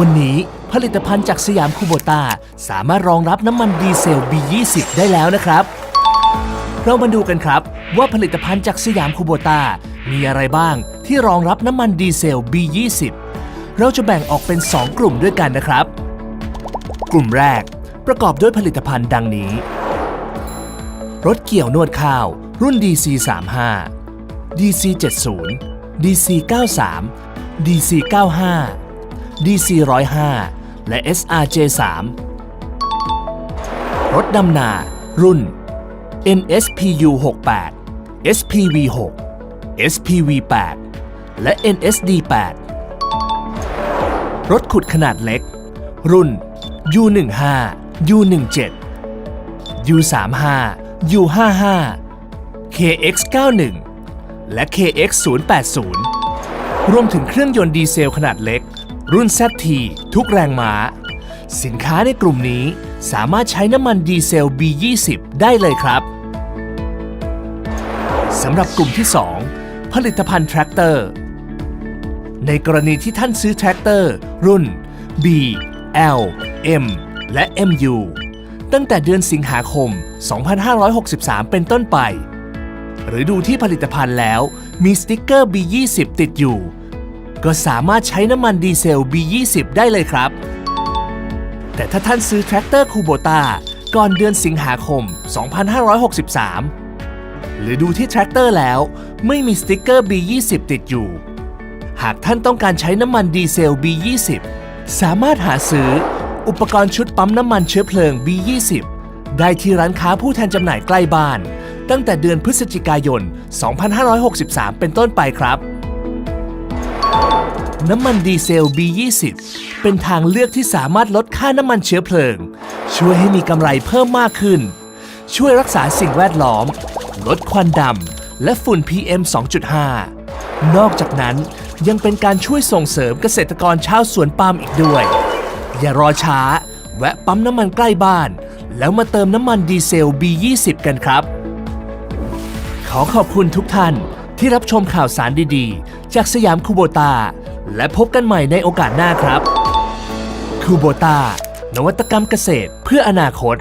วันนี้ผลิตภัณฑ์จากสยามคูโบตาสามารถรองรับน้ำมันดีเซล B20 ได้แล้วนะครับ เรามาดูกันครับว่าผลิตภัณฑ์จากสยามคูโบตามีอะไรบ้างที่รองรับน้ำมันดีเซล B20 เราจะแบ่งออกเป็น 2 กลุ่มด้วยกันนะครับ กลุ่มแรกประกอบด้วยผลิตภัณฑ์ดังนี้ รถเกี่ยวนวดข้าว รุ่น DC35 DC70 DC93 DC95 DC105 และ SRJ3 รถดำนารุ่น NSPU68 SPV6 SPV8 และ NSD8 รถขุดขนาดเล็ก รุ่น U15 U17 U35 U55 KX91 และ KX080 รวมถึงเครื่องยนต์ดีเซลขนาดเล็ก รุ่น ZT ทุกแรงม้า สินค้าในกลุ่มนี้สามารถใช้น้ำมันดีเซล B20 ได้เลยครับสำหรับกลุ่มที่ 2 ผลิตภัณฑ์แทรกเตอร์ ในกรณีที่ท่านซื้อแทรกเตอร์ รุ่น B L M และ MU ตั้งแต่เดือนสิงหาคม 2563 เป็นต้นไป หรือดูที่ผลิตภัณฑ์แล้วมีสติกเกอร์ B20 ติดอยู่ ก็สามารถใช้น้ำมันดีเซล B20 ได้เลยครับ แต่ถ้าท่านซื้อแทรกเตอร์คูโบตาก่อนเดือนสิงหาคม 2563 หรือดูที่แทรกเตอร์แล้ว ไม่มีสติกเกอร์ B20 ติดอยู่ หากท่านต้องการใช้น้ำมันดีเซล B20 สามารถหาซื้ออุปกรณ์ชุดปั๊มน้ำมันเชื้อเพลิง B20 ได้ที่ร้านค้าผู้แทนจำหน่ายใกล้บ้าน ตั้งแต่เดือนพฤศจิกายน 2563 เป็นต้นไปครับ น้ำมันดีเซล B20 เป็นทางเลือกที่สามารถลดค่าน้ำมันเชื้อเพลิง ช่วยให้มีกำไรเพิ่มมากขึ้น ช่วยรักษาสิ่งแวดล้อม ลดควันดำและฝุ่น PM 2.5 นอกจากนั้นยังเป็นการช่วยส่งเสริมเกษตรกรชาวสวนปาล์มอีกด้วย อย่ารอช้า แวะปั๊มน้ำมันใกล้บ้าน แล้วมาเติมน้ำมันดีเซล B20 กันครับ ขอขอบคุณทุกท่านที่รับชมข่าวสารดีๆ จากสยามคูโบตา และพบกันใหม่ในโอกาสหน้าครับคูโบตานวัตกรรมเกษตรเพื่ออนาคต